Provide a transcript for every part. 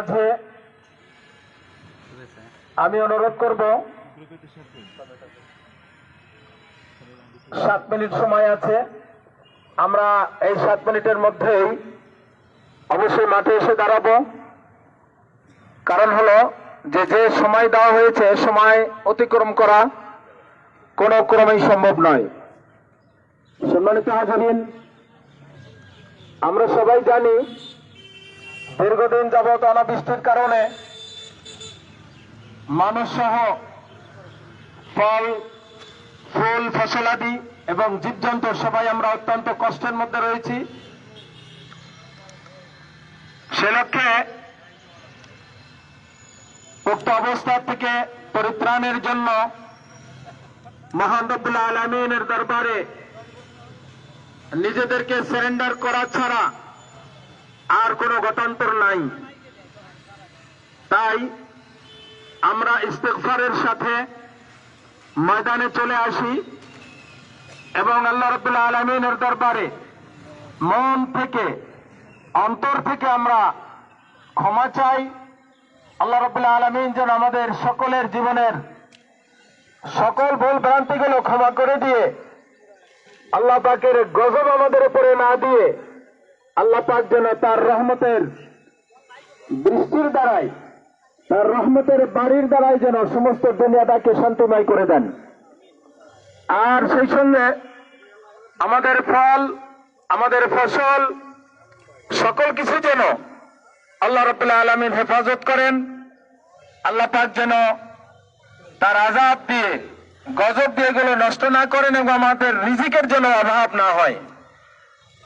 মাঝে আমি অনুরোধ করব, সাত মিনিট সময় আছে। আমরা এই সাত মিনিটের মধ্যেই অবশ্যই মাঠে এসে দাঁড়াবো। কারণ হলো যে যে সময় দেওয়া হয়েছে সময় অতিক্রম করা কোনো ক্রমেই সম্ভব নয়। সম্মানিত হাজারিন, আমরা সবাই জানি দীর্ঘদিন যাবৎ অনাবৃষ্টির কারণে মানুষ সহ ফল ফুল ফসলাদি এবং জীবজন্তু সবাই আমরা অত্যন্ত কষ্টের মধ্যে রয়েছি। সে লক্ষ্যে উক্ত অবস্থা থেকে পরিত্রাণের জন্য মহান আলমিনের দরবারে নিজেদেরকে সারেন্ডার করা ছাড়া আর কোনো গতান্তর নাই। তাই আমরা ইস্তেকফারের সাথে ময়দানে চলে আসি এবং আল্লাহ রবুল্লাহ আলমিনের দরবারে মন থেকে, অন্তর থেকে আমরা ক্ষমা চাই। আল্লাহ রবুল্লাহ আলমিন যেন আমাদের সকলের জীবনের সকল ভুল ভ্রান্তিগুলো ক্ষমা করে দিয়ে আল্লাহ পাকের গজব আমাদের উপরে না দিয়ে আল্লাহ পাক যেন তার রহমতের বৃষ্টির দ্বারাই তার রহমতের বাড়ির দ্বারাই যেন সমস্ত দুনিয়াটাকে শান্তিময় করে দেন। আর সেই সঙ্গে আমাদের ফল, আমাদের ফসল, সকল কিছু যেন আল্লাহ রবুল্লাহ আলমিন হেফাজত করেন। আল্লাহ পাক যেন তার আজাব দিয়ে, গজব দিয়ে এগুলো নষ্ট না করেন এবং আমাদের রিজিকের জন্য অভাব না হয়।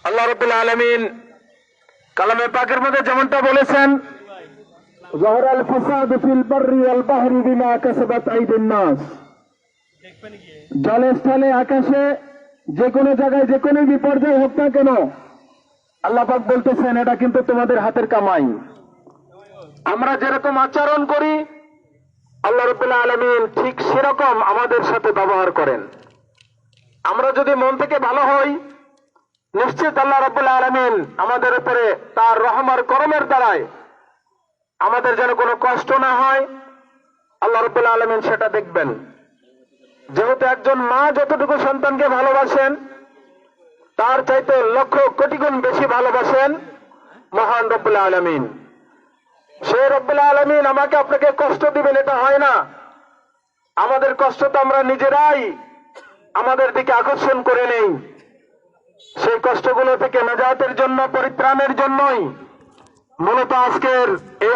আল্লাহ রবুল্লাহ আলমিন কালামে পাকের মধ্যে যেমনটা বলেছেন ظهر الفساد في البر والبحر بما كسبت أيدي الناس জলে স্থলে আকাশে যে কোনো জায়গায় যে কোনো বিপর্যয় হোক না কেন আল্লাহ পাক বলতেছেন এটা কিন্তু তোমাদের হাতের কামাই আমরা যেরকম আচরণ করি আল্লাহ রবুল্লাহ আলমিন ঠিক সেরকম আমাদের সাথে ব্যবহার করেন আমরা যদি মন থেকে ভালো হই নিশ্চিত আল্লাহ রবুল্লাহ আলমিন আমাদের উপরে তার রহমার করমের দ্বারায় আমাদের যেন কোনো কষ্ট না হয়, আল্লাহ রবুল্লাহ আলমিন সেটা দেখবেন। যেহেতু একজন মা যতটুকু সন্তানকে ভালোবাসেন, তার চাইতে লক্ষ কোটি গুণ বেশি ভালোবাসেন মহান রব্বুল্লাহ আলমিন। সে রব্বুল্লাহ আলমিন আমাকে আপনাকে কষ্ট দিবেন, এটা হয় না। আমাদের কষ্ট তো আমরা নিজেরাই আমাদের দিকে আকর্ষণ করে নেই। সেই কষ্টগুলো থেকে নাজাতের জন্য পরিত্রাণের জন্যই। মূলত আজকের এই